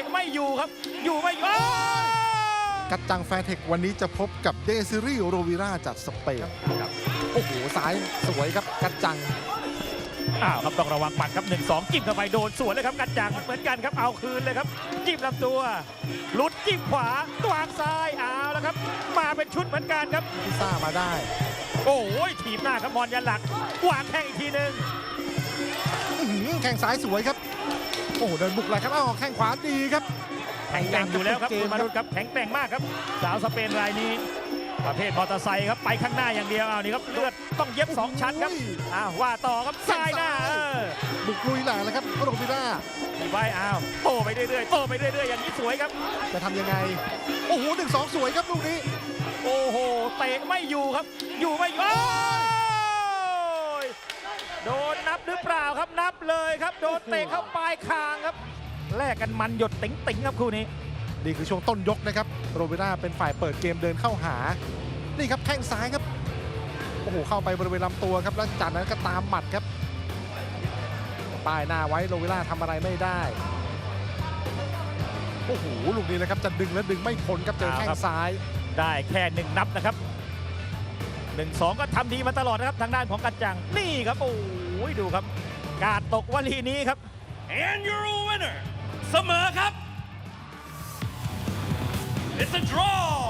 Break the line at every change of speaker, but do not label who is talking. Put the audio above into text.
ะไม่อยู่ครับ อยู่ไม่อยู่โอ้ย
กัดจังแฟร์เทควันนี้จะพบกับเดซิริโรวิราจากสเปนโอ้โหซ้ายสวยครับกัดจัง
อ้าวครับต้องระวังหมัดครับ1 2จิ้มเข้าไปโดนสวนเลยครับกัดจังเหมือนกันครับเอาคืนเลยครับจิ้มลำตัวหลุดจิ้มขวาวางซ้ายเอาแล้วครับ มาเป็นชุดเหมือนกันครับ
พิซ่ามาได้
โอ้ยถีบหน้าครับมอนยันหลักวางแข้งอีกทีหนึ่ง
อื้อหือแข้งซ้ายสวยครับโอ้โหเดินบุกเลยครับอ้าวแข้งขวาดีครับ
แข็งแกร่งอยู่แล้วครับ
เก
คุ
ม
ณมารุตครับแข็งแกร่งมากครับสาวสเปนรายนี้ ประเภทมอเตอร์ไซค์ครับไปข้างหน้าอย่างเดียวเอานี่ครับเลือดต้องเย็บสองชั้นครับ
โอ้ย
อ้าวว่าต่อครับซ้ายหน้าเออ
บุกลุยแหล่เลยครับโรวิรา
ถีบไว้อ้าวโตไปเรื่อยๆโตไปเรื่อยๆอย่างนี้สวยครับ
จะทำยังไงโอ้โหหนึ่งสองสวยครับลูกนี้
โอ้โหเตะไม่อยู่ครับ อยู่ไม่อยู่โอ้ยโดนนับหรือเปล่า ครับนับเลยครับโดนเตะเข้าปลายคางครับแลกกันมันหยดติ๋งๆครับคู่นี้
นี่คือช่วงต้นยกนะครับโรเบร่าเป็นฝ่ายเปิดเกมเดินเข้าหา นี่ครับแข้งซ้ายครับโอ้โหเข้าไปบริเวณลำตัวครับแล้วจากนั้นก็ตามหมัดครับป้ายหน้าไว้โรเบร่าทำอะไรไม่ได้โอ้โหลูกนี้เลยครับจะดึงแล้วดึงไม่พ้นครับเจอแข้งซ้าย
ได้แค่หนึ่งนับนะครับหนึ่งสองก็ทำดีมาตลอดนะครับทางด้านของกันจังนี่ครับโอ้ยดูครับ กาดตกวลีนี้ครับ
And your winner เสมอครับ It's a draw